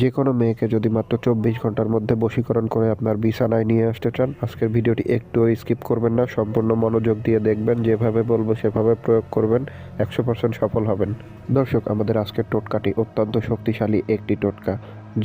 যে কোনো মেয়েকে যদি মাত্র চব্বিশ ঘণ্টার মধ্যে বশীকরণ করে আপনার বিছানায় নিয়ে আসতে চান, আজকের ভিডিওটি একটুও স্কিপ করবেন না, সম্পূর্ণ মনোযোগ দিয়ে দেখবেন, যেভাবে বলব সেভাবে প্রয়োগ করবেন, একশো পার্সেন্ট সফল হবেন। দর্শক, আমাদের আজকের টোটকাটি অত্যন্ত শক্তিশালী একটি টোটকা,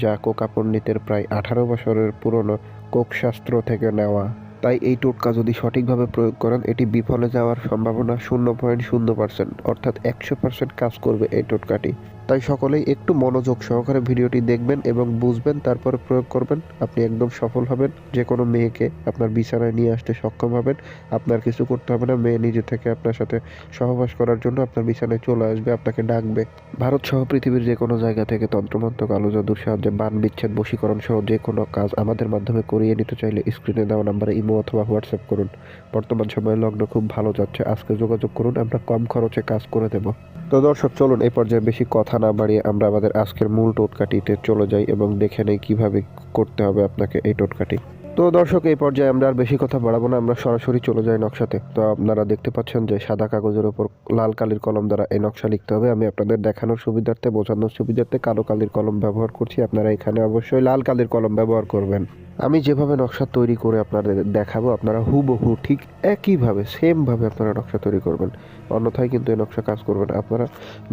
যা কোকা পণ্ডিতের প্রায় আঠারো বছরের পুরনো কোকশাস্ত্র থেকে নেওয়া। তাই এই টোটকা যদি সঠিকভাবে প্রয়োগ করেন, এটি বিফলে যাওয়ার সম্ভাবনা শূন্য পয়েন্ট শূন্য পার্সেন্ট, অর্থাৎ একশো পার্সেন্ট কাজ করবে এই টোটকাটি। তাই সকলেই একটু মনোযোগ সহকারে ভিডিওটি দেখবেন এবং বুঝবেন, তারপরে প্রয়োগ করবেন। আপনি একদম সফল হবেন। যে কোনো মেয়েকে আপনার বিছানায় নিয়ে আসতে সক্ষম হবেন। আপনার কিছু করতে হবে না। মেয়ে নিজে থেকে আপনার সাথে সহবাস করার জন্য আপনার বিছানায় চলে আসবে, আপনাকে ডাকবে। ভারত সহ পৃথিবীর যে কোনো জায়গা থেকে তন্ত্রমন্ত্র, কালো জাদুর সাহায্যে বান বিচ্ছেদ, বশীকরণ সহ যে কোনো কাজ আমাদের মাধ্যমে করিয়ে নিতে চাইলে স্ক্রিনে দেওয়া নাম্বারে ইমো অথবা হোয়াটসঅ্যাপ করুন। বর্তমান সময়ে লগ্ন খুব ভালো যাচ্ছে। আজকে যোগাযোগ করুন। আমরা কম খরচে কাজ করে দেব। তো দর্শক, চলুন এই পর্যায়ে বেশি কথা না বাড়িয়ে আমরা আমাদের আজকের মূল টোটকাটিতে চলে যাই এবং দেখে নেই কীভাবে করতে হবে আপনাকে এই টোটকাটি। তো দর্শক, এই পর্যায়ে আমরা আর বেশি কথা বাড়াবো না, আমরা সরাসরি চলে যাই নকশাতে। তো আপনারা দেখতে পাচ্ছেন যে সাদা কাগজের ওপর লাল কালির কলম দ্বারা এই নকশা লিখতে হবে। আমি আপনাদের দেখানোর সুবিধার্থে, বোঝানোর সুবিধার্থে কালো কালির কলম ব্যবহার করছি। আপনারা এখানে অবশ্যই লাল কালির কলম ব্যবহার করবেন। আমি যেভাবে নকশা তৈরি করে আপনাদের দেখাবো, আপনারা হুবহু ঠিক একইভাবে সেমভাবে আপনারা নকশা তৈরি করবেন। অন্যথায় কিন্তু এই নকশা কাজ করবেন আপনারা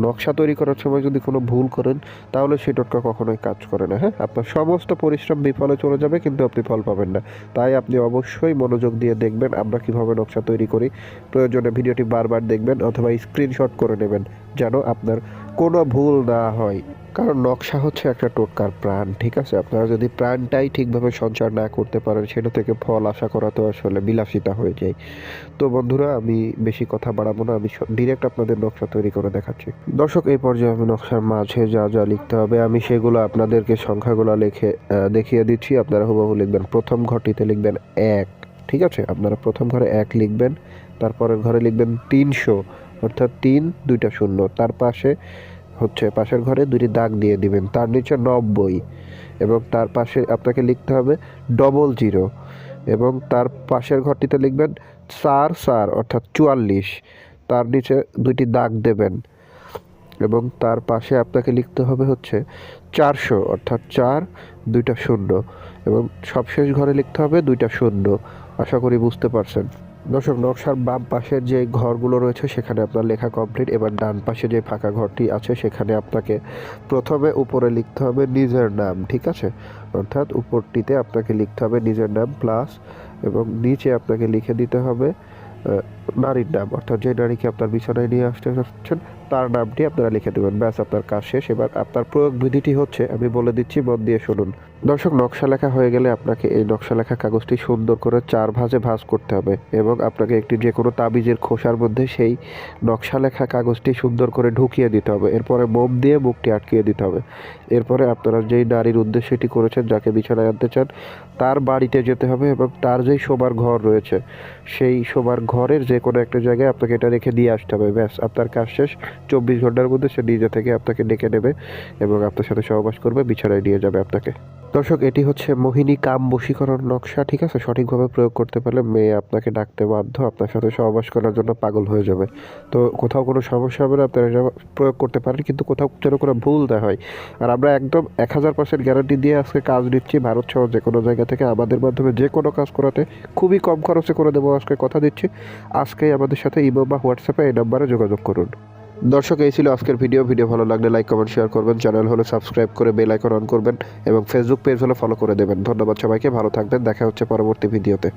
নকশা তৈরি করার সময় যদি কোনো ভুল করেন, তাহলে টোটকা কখনোই কাজ করে না হ্যাঁ? আপনার সমস্ত পরিশ্রম বিফলে চলে যাবে, কিন্তু আপনি ফল পাবেন না। তাই আপনি অবশ্যই মনোযোগ দিয়ে দেখবেন আমরা কীভাবে নকশা তৈরি করি। প্রয়োজনে ভিডিওটি বারবার দেখবেন অথবা স্ক্রিনশট করে নেবেন, যেন আপনার কোনো ভুল না হয়। কারণ নকশা হচ্ছে একটা টোটকার প্রাণ, ঠিক আছে? আপনারা যদি প্রাণটাই ঠিকভাবে সঞ্চার না করতে পারেন, সেটা থেকে ফল আশা করা তো আসলে বিলাসিতা হয়ে যায়। তো বন্ধুরা, আমি বেশি কথা বাড়াবো না, আমি ডিরেক্ট আপনাদের নকশা তৈরি করে দেখাচ্ছি। দর্শক, এই পর্যায়ে আমি নকশার মাঝে যা যা লিখতে হবে, আমি সেগুলো আপনাদেরকে সংখ্যাগুলো লিখে দেখিয়ে দিচ্ছি। আপনারা হুবহু লিখবেন প্রথম ঘরটিতে লিখবেন এক, ঠিক আছে? আপনারা প্রথম ঘরে এক লিখবেন, তারপরের ঘরে লিখবেন তিনশো, অর্থাৎ তিন, দুইটা শূন্য। তার পাশে হচ্ছে পাশের ঘরে দুটি দাগ দিয়ে দিবেন। তার নিচে নব্বই এবং তার পাশে আপনাকে লিখতে হবে ডবল জিরো এবং তার পাশের ঘরটিতে লিখবেন চার চার অর্থাৎ চুয়াল্লিশ। তার নিচে দুইটি দাগ দেবেন এবং তার পাশে আপনাকে লিখতে হবে হচ্ছে চারশো অর্থাৎ চার, দুইটা শূন্য এবং সবশেষ ঘরে লিখতে হবে দুইটা শূন্য। আশা করি বুঝতে পারছেন। দর্শক, নকশার বাম পাশের যে ঘরগুলো রয়েছে, সেখানে আপনার লেখা কমপ্লিট এবার ডান পাশে যে ফাঁকা ঘরটি আছে, সেখানে আপনাকে প্রথমে উপরে লিখতে হবে নিজের নাম, ঠিক আছে? অর্থাৎ উপরটিতে আপনাকে লিখতে হবে নিজের নাম প্লাস এবং নিচে আপনাকে লিখে দিতে হবে নারীর নাম। অর্থাৎ যে নারীকে আপনার বিছানায় নিয়ে আসতে চাচ্ছেন তার নামটি আপনারা লিখে দেবেন। ব্যাস, আপনার কাজ শেষ। এবার আপনার প্রয়োগ বিধিটি হচ্ছে, আমি বলে দিচ্ছি, মন দিয়ে শুনুন। দর্শক, নকশা লেখা হয়ে গেলে আপনাকে এই নকশা লেখা কাগজটি সুন্দর করে চার ভাঁজে ভাঁজ করতে হবে এবং আপনাকে একটি যে কোনো তাবিজের খোসার মধ্যে সেই নকশা লেখা কাগজটি সুন্দর করে ঢুকিয়ে দিতে হবে। এরপরে মোম দিয়ে মুখটি আটকিয়ে দিতে হবে। এরপরে আপনারা যেই নারীর উদ্দেশ্যে এটি করেছেন, যাকে বিছানায় আনতে চান, তার বাড়িতে যেতে হবে এবং তার যেই শোবার ঘর রয়েছে, সেই শোবার ঘরের যে কোনো একটা জায়গায় আপনাকে এটা রেখে দিয়ে আসতে হবে। ব্যাস, আপনার কাজ শেষ। চব্বিশ ঘণ্টার মধ্যে সে নিজে থেকে আপনাকে ডেকে নেবে এবং আপনার সাথে সহবাস করবে, বিছানায় নিয়ে যাবে আপনাকে। দর্শক, এটি হচ্ছে মোহিনী কাম বশীকরণ নকশা, ঠিক আছে? সঠিকভাবে প্রয়োগ করতে পারলে মেয়ে আপনাকে ডাকতে বাধ্য, আপনার সাথে সহবাস করার জন্য পাগল হয়ে যাবে। তো কোথাও কোনো সমস্যা হবে না, আপনারা প্রয়োগ করতে পারেন, কিন্তু কোথাও যেন কোনো ভুল না হয়। আর আমরা একদম এক হাজার পার্সেন্ট গ্যারান্টি দিয়ে আজকে কাজ দিচ্ছি ভারত সহ যে কোনো জায়গা থেকে আমাদের মাধ্যমে যে কোনো কাজ করাতে। খুবই কম খরচে করে দেবো আজকে কথা দিচ্ছি। আজকেই আমাদের সাথে ইমো বা হোয়াটসঅ্যাপে এই নাম্বারে যোগাযোগ করুন। দর্শক, এই ছিল আজকের ভিডিও। ভিডিও ভালো লাগলে লাইক কমেন্ট শেয়ার করবেন। চ্যানেল হলে সাবস্ক্রাইব করে বেল আইকন অন করবেন এবং ফেসবুক পেজ হলে ফলো করে দেবেন। ধন্যবাদ সবাইকে, ভালো থাকবেন। দেখা হচ্ছে পরবর্তী ভিডিওতে।